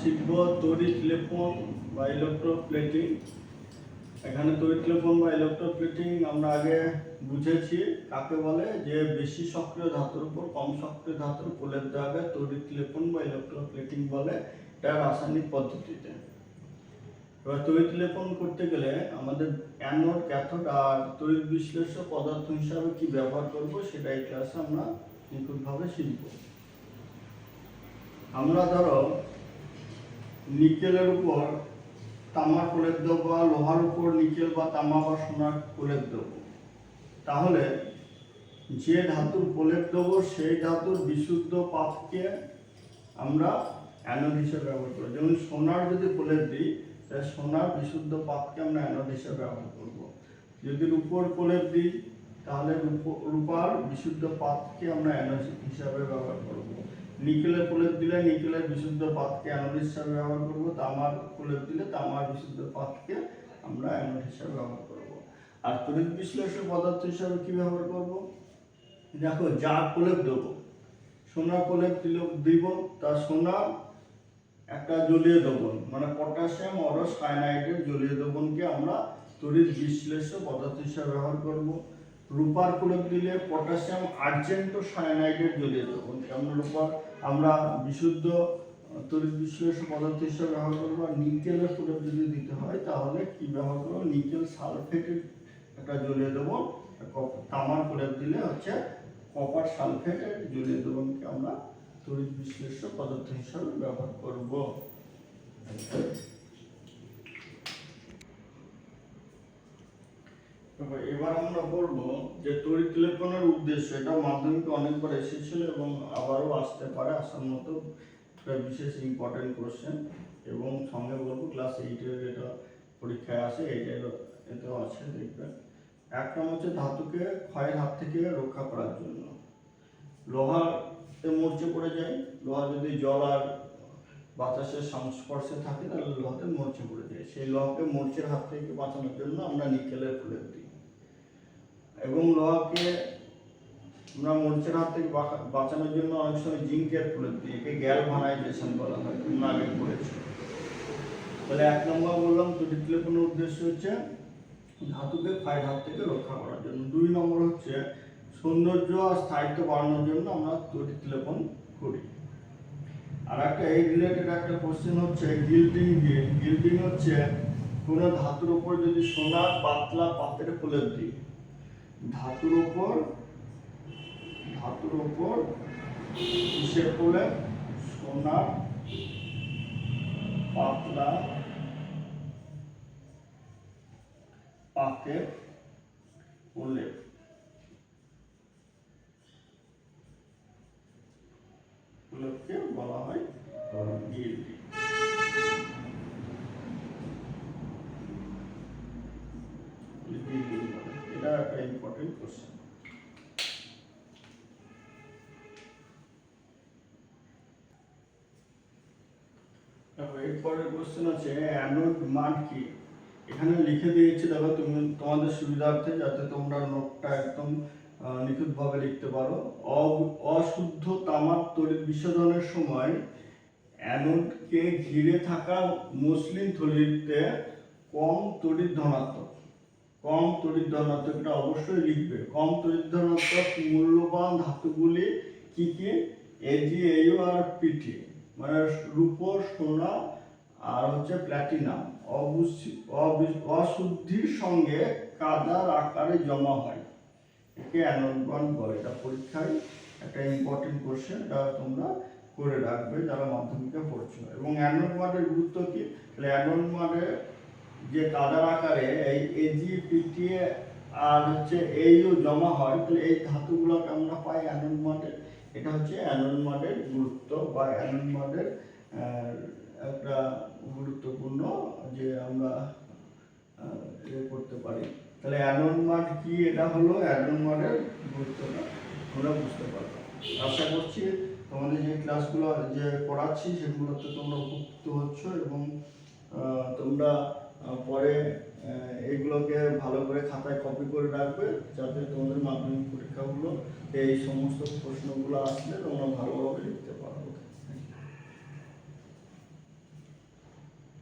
শিখব তড়িৎ লেপন বা ইলেকট্রোপ্লেটিং এখানে তড়িৎ লেপন বা ইলেকট্রোপ্লেটিং আমরা আগে বুঝেছি, কাকে বলে? যে বেশি সক্রিয় ধাতুর উপর, কম সক্রিয় ধাতুর প্রলেপ দেওয়াকে তড়িৎ লেপন বা ইলেকট্রোপ্লেটিং বলে এটা রাসায়নিক পদ্ধতিতে। এবার তড়িৎ লেপন করতে গেলে আমাদের অ্যানোড ক্যাথোড আর তড়িৎ বিশ্লেষ্য পদার্থ হিসাবে কি ব্যবহার করব সেটা এই ক্লাসে আমরা নিখুঁতভাবে শিখব। আমরা ধরো নিকেলের উপর তামার প্রলেপ দেবো বা লোহার উপর নিকেল বা তামা বা সোনার প্রলেপ দেবো তাহলে যে ধাতুর প্রলেপ দেবো সেই ধাতুর বিশুদ্ধ পাতকে আমরা অ্যানোড হিসেবে ব্যবহার করি যেমন সোনার যদি প্রলেপ দিই, তাহলে সোনার বিশুদ্ধ পাতকে আমরা অ্যানোড হিসেবে ব্যবহার করব। যদি রূপোর প্রলেপ দিই, তাহলে রূপ- রূপার বিশুদ্ধ পাতকে আমরা অ্যানোড হিসাবে করব নিকেলের প্রলেপ দিলে নিকেলের বিশুদ্ধ পাতকে অ্যানোড হিসাবে ব্যবহার করব তামার প্রলেপ দিলে তামার বিশুদ্ধ পাতকে আমরা অ্যানোড হিসাবে ব্যবহার করব। আর তড়িৎ বিশ্লেষ্য পদার্থ হিসাবে কি ব্যবহার করব? দেখো যার প্রলেপ দেবো সোনার প্রলেপ দিল দিব তার সোনার একটা জলীয় দ্রবণ মানে পটাশিয়াম অরস সায়ানাইডের জলীয় দ্রবণকে আমরা তড়িৎ বিশ্লেষ্য পদার্থ হিসাবে ব্যবহার করব। রূপার প্রলেপ দিলে পটাশিয়াম আর্জেন্টো সায়ানাইডের জলীয় দ্রবণ। কেমন রূপার? আমরা বিশুদ্ধ আহ, তড়িৎ বিশ্লেষ্য পদার্থ হিসাবে ব্যবহার করব আর নিকেলের প্রলেপ যদি দিতে হয় তাহলে কি ব্যবহার করব? নিকেল সালফেটের একটা জলীয় দ্রবণ তামার প্রলেপ দিলে হচ্ছে কপার সালফেটের জলীয় দ্রবণকে আমরা তড়িৎ বিশ্লেষ্য পদার্থ হিসাবে ব্যবহার করব। এবার আমরা বলব যে তড়িৎ লেপনের উদ্দেশ্য, এটা মাধ্যমিকে অনেকবার এসেছিল এবং আবারও আসতে পারে আসার মতো একটা বিশেষ ইম্পর্টেন্ট কোশ্চেন এবং সঙ্গে বলব ক্লাস এইটের এটা পরীক্ষায় আসে এইটের এতেও আছে দেখবেন এক নম্বর হচ্ছে ধাতুকে ক্ষয়ের হাত থেকে রক্ষা করার জন্য। লোহাতে মরচে পড়ে যায়, লোহা যদি জল আর বাতাসের সংস্পর্শে থাকে, তাহলে লোহাতে মরচে পড়ে যায়। সেই লোহাকে মরচের হাত থেকে বাঁচানোর জন্য আমরা নিকেলের প্রলেপ দিই। এবং লোহাকে আমরা মরচের হাত থেকে বাঁচানোর জন্য অনেক সময় জিঙ্কের প্রলেপ দিই একে গ্যালভানাইজেশন বলা হয়, তোমরা আগে পড়েছো তাহলে এক নম্বর বললাম তড়িৎ লেপনের উদ্দেশ্য হচ্ছে ধাতুকে ক্ষয়ের হাত থেকে রক্ষা করার জন্য। দুই নম্বর হচ্ছে সৌন্দর্য আর স্থায়িত্ব বাড়ানোর জন্য আমরা তড়িৎ লেপন করি। আর একটা এই রিলেটেড একটা কোশ্চেন হচ্ছে গিল্ডিং দিয়ে। গিল্ডিং হচ্ছে কোনো ধাতুর উপর যদি সোনার পাতলা পাতের প্রলেপ দিই ধাতুর উপর ধাতুর ওপর কিসের প্রলেপ সোনার পাতলা পাতের প্রলেপ প্রলেপকে বলা হয় গিল্ডিং বলে। এটা একটা ইম্পর্টেন্ট কোশ্চেন আছে অ্যানোড মান কি? এখানে লিখে দেখো, তুমি তোমাদের সুবিধার্থে যাতে তোমরা নোটটা একদম নিখুঁতভাবে লিখতে পারো। অশুদ্ধ তামাক তড়িৎ বিশোধনের সময় অ্যানোডকে ঘিরে থাকা মসলিন থলিতে কম তড়িৎ ধনাত্মক। কম তড়িৎ ধনাত্মক এটা অবশ্যই লিখবে। কম তড়িৎ ধনাত্মক মূল্যবান ধাতুগুলি কি কি? এজি এইও আর পিটি মানে রূপো সোনা আর হচ্ছে প্ল্যাটিনাম অশুদ্ধির সঙ্গে কাদার আকারে জমা হয়। একে অ্যানোড বলে। এটা পরীক্ষায় একটা ইম্পর্টেন্ট কোশ্চেন এটা তোমরা করে রাখবে যারা মাধ্যমিকে পড়ছো। এবং অ্যানোড মার্ডের গুরুত্ব কি? তাহলে অ্যানোড মার্ডের যে কাদার আকারে এই এজি পিটিএ আর হচ্ছে এইও জমা হয়, তাহলে এই ধাতুগুলোকে আমরা পাই অ্যানোড মার্ডে এটা হচ্ছে অ্যানোড মার্ডের গুরুত্ব বা অ্যানোড মার্ডের একটা গুরুত্বপূর্ণ যে আমরা করতে পারি। তাহলে অ্যানোড মার্ড কি? এটা হলো অ্যানোড মার্ডের গুরুত্বটা তোমরা বুঝতে পারবে আশা করছি তোমাদের যে ক্লাসগুলো যে পড়াচ্ছি, সেগুলোতে তোমরা উপকৃত হচ্ছ এবং তোমরা পরে এগুলোকে ভালো করে খাতায় কপি করে রাখবে, যাতে তোমাদের মাধ্যমিক পরীক্ষাগুলো এই সমস্ত প্রশ্নগুলো আসলে তোমরা ভালোভাবে লিখতে পারো।